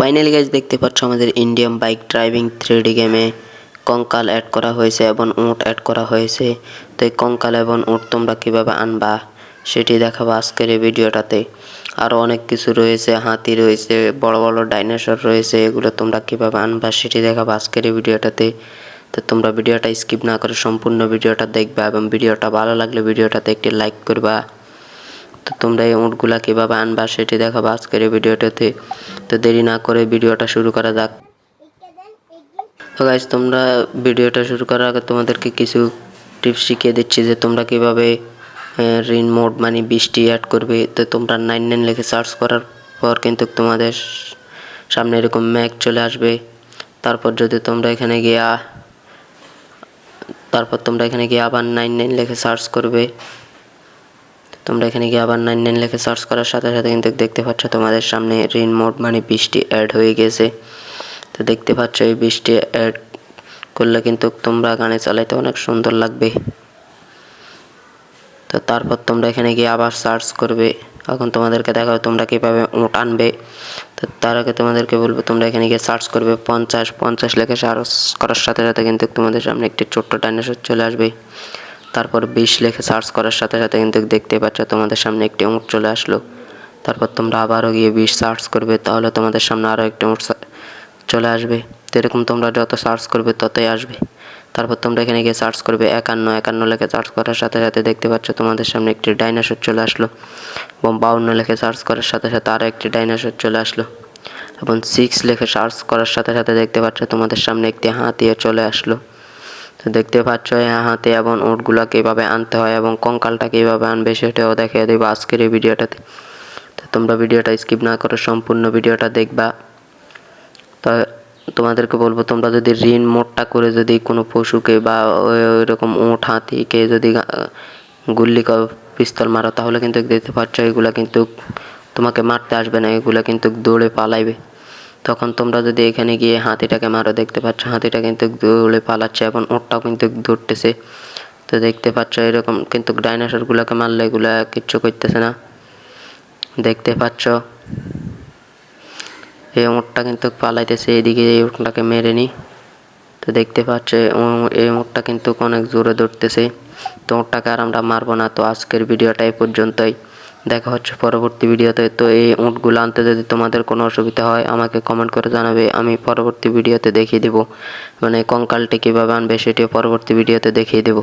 Finally guys দেখতে পাচ্ছ আমাদের ইন্ডিয়ান বাইক ড্রাইভিং থ্রিডি গেমে কঙ্কাল অ্যাড করা হয়েছে এবং উট অ্যাড করা হয়েছে। তো এই কঙ্কাল এবং উট তোমরা কীভাবে আনবা সেটি দেখাবো আজকের এই ভিডিওটাতে। আরও অনেক কিছু রয়েছে, হাতি রয়েছে, বড় বড় ডাইনোসর রয়েছে, এগুলো তোমরা কীভাবে আনবা সেটি দেখাবো আজকের এই ভিডিওটাতে। তো তোমরা ভিডিওটা স্কিপ না করে সম্পূর্ণ ভিডিওটা দেখবা এবং ভিডিওটা ভালো লাগলে ভিডিওটাতে একটি লাইক করবা। তো তোমরা এই উটগুলা কীভাবে আনবা সেটি দেখাবো আজকের এই ভিডিওটাতে। তো দেরি না করে ভিডিওটা শুরু করা যাক। তো গাইজ তোমরা ভিডিওটা শুরু করার আগে তোমাদেরকে কিছু টিপস শিখিয়ে দিচ্ছি যে তোমরা কীভাবে রিন মোড মানে বৃষ্টি অ্যাড করবে। তো তোমরা নাইন নাইন লিখে সার্চ করার পর কিন্তু তোমাদের সামনে এরকম ম্যাক চলে আসবে। তারপর যদি তোমরা এখানে গিয়া, তারপর তোমরা এখানে গিয়ে আবার নাইন নাইন লিখে সার্চ করবে। তোমরা এখানে গিয়ে আবার নাইন নাইন লেখে সার্চ করার সাথে সাথে কিন্তু দেখতে পাচ্ছ তোমাদের সামনে রেন মোড মানে বৃষ্টি অ্যাড হয়ে গেছে। তো দেখতে পাচ্ছ এই বৃষ্টি অ্যাড করলে কিন্তু তোমরা গানে চালাইতে অনেক সুন্দর লাগবে। তো তারপর তোমরা এখানে গিয়ে আবার সার্চ করবে। এখন তোমাদেরকে দেখাবো তোমরা কীভাবে উট আনবে তো তার আগে তোমাদেরকে বলব, তোমরা এখানে গিয়ে সার্চ করবে পঞ্চাশ পঞ্চাশ লেখে সার্চ করার সাথে সাথে কিন্তু তোমাদের সামনে একটি ছোট্ট ডাইনোসর চলে আসবে। তারপর বিশ লেখে সার্চ করার সাথে সাথে কিন্তু দেখতে পাচ্ছ তোমাদের সামনে একটি উঁট চলে আসলো। তারপর তোমরা আবারও গিয়ে বিশ সার্চ করবে, তাহলে তোমাদের সামনে আরও একটি উঁট চলে আসবে। তো এরকম তোমরা যত সার্চ করবে ততই আসবে। তারপর তোমরা এখানে গিয়ে সার্চ করবে একান্ন। একান্ন লেখে সার্চ করার সাথে সাথে দেখতে পাচ্ছ তোমাদের সামনে একটি ডাইনোসর চলে আসলো। এবং বাউন্ন লেখে সার্চ করার সাথে সাথে আরও একটি ডাইনোসর চলে আসলো। এবং সিক্স লেখে সার্চ করার সাথে সাথে দেখতে পাচ্ছ তোমাদের সামনে একটি হাতিও চলে আসলো। তো দেখতে পাচ্ছ এই হাতে এবং উটগুলো কীভাবে আনতে হয় এবং কঙ্কালটা কীভাবে আনবে সেটাও দেখিয়ে দেবো আজকের এই ভিডিওটাতে। তো তোমরা ভিডিওটা স্কিপ না করে সম্পূর্ণ ভিডিওটা দেখবা। তা তোমাদেরকে বলব, তোমরা যদি ঋণ মোটটা করে যদি কোনো পশুকে বা ওই ওইরকম উঁট হাতিকে যদি গুল্লি পিস্তল মারো, তাহলে কিন্তু দেখতে পাচ্ছ এগুলা কিন্তু তোমাকে মারতে আসবে না, এগুলা কিন্তু দৌড়ে পালাইবে। তখন তোমরা যদি এখানে গিয়ে হাতিটাকে মারো, দেখতে পাচ্ছ হাতিটা কিন্তু দৌড়ে পালাচ্ছে এবং ওরটাও কিন্তু দৌড়তেছে। তো দেখতে পাচ্ছ এরকম কিন্তু ডাইনোসরগুলোকে মারলে এগুলা কিচ্ছু করতেছে না। দেখতে পাচ্ছ? এই উঁটটা কিন্তু পালাইতেছে, এদিকে এই উঁটটাকে মেরে নি। তো দেখতে পাচ্ছে এই উঁটটা কিন্তু অনেক জোরে দৌড়তেছে। তো উঁটটাকে আর আমরা মারবো না। তো আজকের ভিডিওটা এই পর্যন্তই। দেখা হচ্ছে পরবর্তী ভিডিওতে। তো এই উঁটগুলো আনতে যদি তোমাদের কোনো অসুবিধা হয়, আমাকে কমেন্ট করে জানাবে, আমি পরবর্তী ভিডিওতে দেখিয়ে দেবো। মানে কঙ্কালটি কীভাবে আনবে সেটিও পরবর্তী ভিডিওতে দেখিয়ে দেবো।